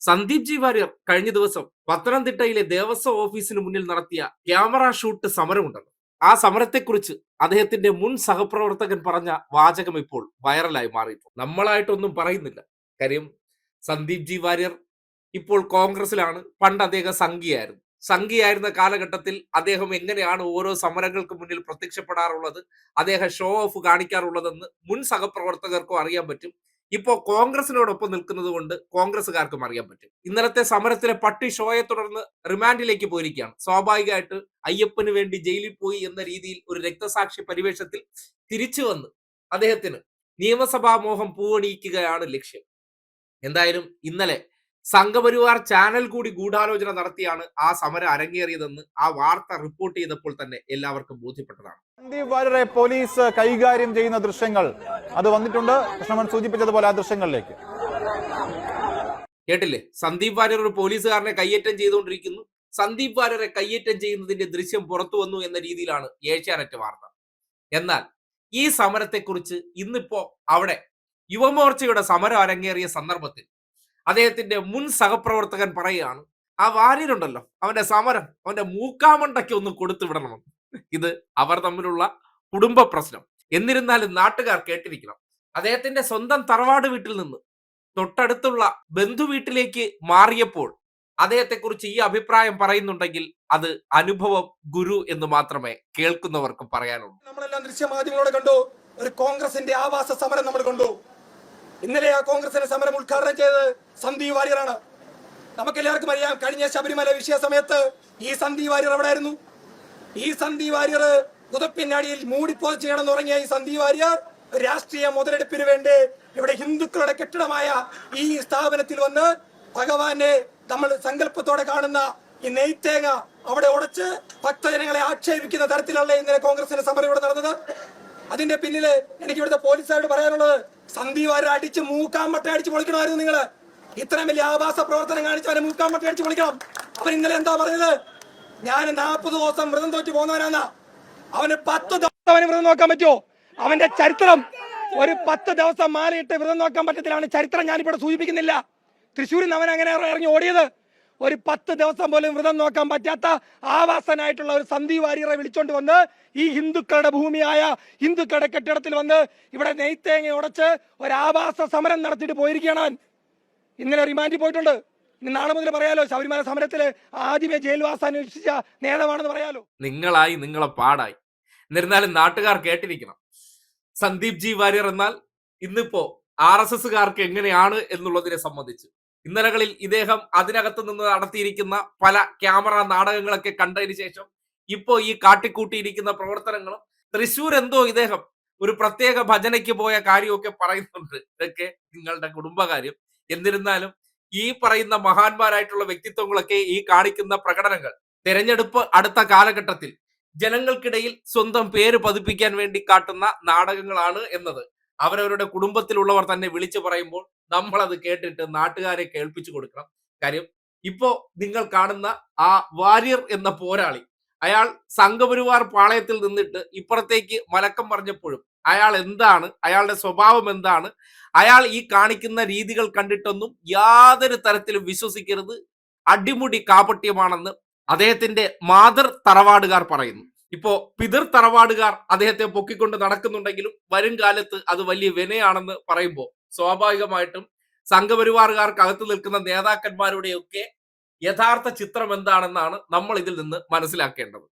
Sandeep G Warrier കഴിഞ്ഞ ദിവസം പത്തനംതിട്ടയിലെ ദേവസ്വം ഓഫീസിന് മുന്നിൽ നടത്തിയ ക്യാമറ ഷൂട്ട് സമരമുണ്ടല്ലോ. ആ സമരത്തെക്കുറിച്ച് അദ്ദേഹത്തിന്റെ മുൻ സഹപ്രവർത്തകൻ പറഞ്ഞ വാചകം ഇപ്പോൾ വൈറലായി മാറിയിട്ടുണ്ട്. നമ്മളായിട്ടൊന്നും പറയുന്നില്ല. കാര്യം സന്ദീപ് ജി വാര്യർ ഇപ്പോൾ കോൺഗ്രസിലാണ് പണ്ട് അദ്ദേഹം സംഘിയായിരുന്നു. സംഘിയായിരുന്ന കാലഘട്ടത്തിൽ അദ്ദേഹം എങ്ങനെയാണ് ഓരോ സമരങ്ങൾക്ക് മുന്നിൽ പ്രത്യക്ഷപ്പെടാറുള്ളത് അദ്ദേഹം ഷോ ഓഫ് കാണിക്കാറുള്ളതെന്ന് മുൻ സഹപ്രവർത്തകർക്കും അറിയാൻ പറ്റും. ഇപ്പോ കോൺഗ്രസിനോടൊപ്പം നിൽക്കുന്നത് കൊണ്ട് കോൺഗ്രസ്സുകാർക്കും അറിയാൻ പറ്റും. ഇന്നലത്തെ സമരത്തിലെ പട്ടി ഷോയെ തുടർന്ന് റിമാൻഡിലേക്ക് പോയിരിക്കുകയാണ്. സ്വാഭാവികമായിട്ട് അയ്യപ്പന് വേണ്ടി ജയിലിൽ പോയി എന്ന രീതിയിൽ ഒരു രക്തസാക്ഷി പരിവേഷത്തിൽ തിരിച്ചു വന്ന് അദ്ദേഹത്തിന് നിയമസഭാ മോഹം പൂവണിയിക്കുകയാണ് ലക്ഷ്യം. എന്തായാലും ഇന്നലെ സംഘപരിവാർ ചാനൽ കൂടി ഗൂഢാലോചന നടത്തിയാണ് ആ സമരം അരങ്ങേറിയതെന്ന് ആ വാർത്ത റിപ്പോർട്ട് ചെയ്തപ്പോൾ തന്നെ എല്ലാവർക്കും ബോധ്യപ്പെട്ടതാണ്. സന്ദീപ് വാര്യരെ പോലീസ് കൈകാര്യം ചെയ്യുന്ന ദൃശ്യങ്ങൾ അത് വന്നിട്ടുണ്ട്. കൃഷ്ണമൻ സൂചിപ്പിച്ചതുപോലെ ആ ദൃശ്യങ്ങളിലേക്ക്. കേട്ടില്ലേ? സന്ദീപ് വാര്യർ ഒരു പോലീസുകാരനെ കയ്യേറ്റം ചെയ്തുകൊണ്ടിരിക്കുന്നു. സന്ദീപ് വാര്യരെ കയ്യേറ്റം ചെയ്യുന്നതിന്റെ ദൃശ്യം പുറത്തു വന്നു എന്ന രീതിയിലാണ് ഏഷ്യാനെറ്റ് വാർത്ത. എന്നാൽ ഈ സമരത്തെക്കുറിച്ച് ഇന്നിപ്പോ അവിടെ യുവമോർച്ചയുടെ സമരം അരങ്ങേറിയ സന്ദർഭത്തിൽ അദ്ദേഹത്തിന്റെ മുൻ സഹപ്രവർത്തകൻ പറയുകയാണ് ആ വാര്യരുണ്ടല്ലോ അവന്റെ സമരം അവന്റെ മൂക്കാമണ്ടയ്ക്ക് ഒന്ന് കൊടുത്തു വിടണമെന്ന് ഇത് അവർ തമ്മിലുള്ള കുടുംബ പ്രശ്നം. എന്നിരുന്നാലും നാട്ടുകാർ കേട്ടിരിക്കണം അദ്ദേഹത്തിന്റെ സ്വന്തം തറവാട് വീട്ടിൽ നിന്ന് തൊട്ടടുത്തുള്ള ബന്ധു വീട്ടിലേക്ക് മാറിയപ്പോൾ അദ്ദേഹത്തെക്കുറിച്ച് ഈ അഭിപ്രായം പറയുന്നുണ്ടെങ്കിൽ അത് അനുഭവം ഗുരു എന്ന് മാത്രമേ കേൾക്കുന്നവർക്ക് പറയാനുള്ളൂ. നമ്മളെല്ലാം ദൃശ്യമാധ്യമങ്ങളോട് കണ്ടു ഒരു കോൺഗ്രസിന്റെ ആവാസ സമരം നമ്മൾ കണ്ടു. ഇന്നലെ ആ കോൺഗ്രസിന്റെ സമരം ഉദ്ഘാടനം ചെയ്തത് സന്ദീപ് വാര്യറാണ് നമുക്കെല്ലാവർക്കും അറിയാം കഴിഞ്ഞ ശബരിമല വിഷയ സമയത്ത് ഈ സന്ദീപ് വാര്യർ ആയിരുന്നു ഈ സന്ദീപ് വാര്യർ പുതപ്പിനടിയിൽ മൂടിപ്പോച്ച് കിടന്നുറങ്ങിയ ഈ സന്ദീപ് വാര്യർ രാഷ്ട്രീയ മുതലെടുപ്പിന് വേണ്ടി ഇവിടെ ഹിന്ദുക്കളുടെ കെട്ടിടമായ ഈ സ്ഥാപനത്തിൽ വന്ന് ഭഗവാനെ നമ്മൾ സങ്കല്പത്തോടെ കാണുന്ന ഈ നെയ്ത്തേങ്ങ അവിടെ ഉടച്ച് ഭക്തജനങ്ങളെ ആക്ഷേപിക്കുന്ന തരത്തിലുള്ള ഇന്നലെ കോൺഗ്രസിന്റെ സമരം ഇവിടെ നടന്നത്. അതിന്റെ പിന്നിൽ എനിക്ക് ഇവിടുത്തെ പോലീസുകാരോട് പറയാനുള്ളത് സന്ദീപ് വാര്യർ അടിച്ച് മൂക്കാമ്പട്ട അടിച്ച് പൊളിക്കണമായിരുന്നു നിങ്ങൾ. ഇത്രയും വലിയ ആവാസ പ്രവർത്തനം കാണിച്ച് അവനെ മൂക്കാമ്പട്ട അടിച്ച് വിളിക്കണം അവൻ ഇന്നലെ എന്താ പറഞ്ഞത്? ഞാൻ നാൽപ്പത് ദിവസം വ്രതം തോറ്റ് പോകുന്നവനാണ് അവന് പത്ത് ദിവസം അവന് വ്രതം നോക്കാൻ പറ്റുമോ? അവന്റെ ചരിത്രം ഒരു പത്ത് ദിവസം മാലയിട്ട് വ്രതം നോക്കാൻ പറ്റത്തില്ല അവന്റെ ചരിത്രം ഞാനിവിടെ സൂചിപ്പിക്കുന്നില്ല. തൃശ്ശൂരിൽ നിന്ന് അവൻ അങ്ങനെ ഇറങ്ങി ഓടിയത്. ഒരു പത്ത് ദിവസം പോലും വ്രതം നോക്കാൻ പറ്റാത്ത ആവാസനായിട്ടുള്ള ഒരു സന്ധി വാര്യറെ വിളിച്ചോണ്ട് വന്ന് ഈ ഹിന്ദുക്കളുടെ ഭൂമിയായ ഹിന്ദുക്കളുടെ കെട്ടിടത്തിൽ വന്ന് ഇവിടെ നെയ്ത്തേങ്ങ ഉടച്ച് ഒരു ആവാസ സമരം നടത്തിയിട്ട് പോയിരിക്കുകയാണ് അവൻ. ഇന്നലെ റിമാൻഡിൽ പോയിട്ടുണ്ട്. നാളെ മുതൽ പറയാലോ ശബരിമല സമരത്തിൽ ആദ്യമേ ജയിൽവാസം അന്വേഷിച്ച നേതാവാണെന്ന് പറയാലോ. നിങ്ങളായി നിങ്ങളെ പാടായി. എന്നിരുന്നാലും നാട്ടുകാർ കേട്ടിരിക്കണം. സന്ദീപ് ജി വാര്യർ എന്നാൽ ഇന്നിപ്പോ ആർ എസ് എസ്സുകാർക്ക് എങ്ങനെയാണ് എന്നുള്ളതിനെ സംബന്ധിച്ച്. ഇന്നലകളിൽ ഇദ്ദേഹം അതിനകത്ത് നിന്ന് നടത്തിയിരിക്കുന്ന പല ക്യാമറ നാടകങ്ങളൊക്കെ കണ്ടതിന് ശേഷം ഇപ്പോ ഈ കാട്ടിക്കൂട്ടിയിരിക്കുന്ന പ്രവർത്തനങ്ങളും തൃശൂർ എന്തോ ഇദ്ദേഹം ഒരു പ്രത്യേക ഭജനയ്ക്ക് പോയ കാര്യമൊക്കെ പറയുന്നുണ്ട്. ഇതൊക്കെ നിങ്ങളുടെ കുടുംബകാര്യം. എന്നിരുന്നാലും ഈ പറയുന്ന മഹാന്മാരായിട്ടുള്ള വ്യക്തിത്വങ്ങളൊക്കെ ഈ കാണിക്കുന്ന പ്രകടനങ്ങൾ തെരഞ്ഞെടുപ്പ് അടുത്ത കാലഘട്ടത്തിൽ ജനങ്ങൾക്കിടയിൽ സ്വന്തം പേര് പതിപ്പിക്കാൻ വേണ്ടി കാട്ടുന്ന നാടകങ്ങളാണ് എന്നത്. അവരവരുടെ കുടുംബത്തിലുള്ളവർ തന്നെ വിളിച്ചു പറയുമ്പോൾ നമ്മൾ അത് കേട്ടിട്ട് നാട്ടുകാരെ കേൾപ്പിച്ചു കൊടുക്കണം. കാര്യം ഇപ്പോ നിങ്ങൾ കാണുന്ന ആ വാര്യർ എന്ന പോരാളി അയാൾ സംഘപരിവാർ പാളയത്തിൽ നിന്നിട്ട് ഇപ്പുറത്തേക്ക് മലക്കം പറഞ്ഞപ്പോഴും അയാൾ എന്താണ്? അയാളുടെ സ്വഭാവം എന്താണ്? അയാൾ ഈ കാണിക്കുന്ന രീതികൾ കണ്ടിട്ടൊന്നും യാതൊരു തരത്തിലും വിശ്വസിക്കരുത്. അടിമുടി കാപട്യമാണെന്ന് അദ്ദേഹത്തിന്റെ മാതൃ തറവാടുകാർ പറയുന്നു. ഇപ്പോ പിതൃ തറവാടുകാർ അദ്ദേഹത്തെ പൊക്കിക്കൊണ്ട് നടക്കുന്നുണ്ടെങ്കിലും വരും കാലത്ത് അത് വലിയ വിനയാണെന്ന് പറയുമ്പോൾ സ്വാഭാവികമായിട്ടും സംഘപരിവാറുകാർക്ക് അകത്ത് നിൽക്കുന്ന നേതാക്കന്മാരുടെയൊക്കെ യഥാർത്ഥ ചിത്രം എന്താണെന്നാണ് നമ്മൾ ഇതിൽ നിന്ന് മനസ്സിലാക്കേണ്ടത്.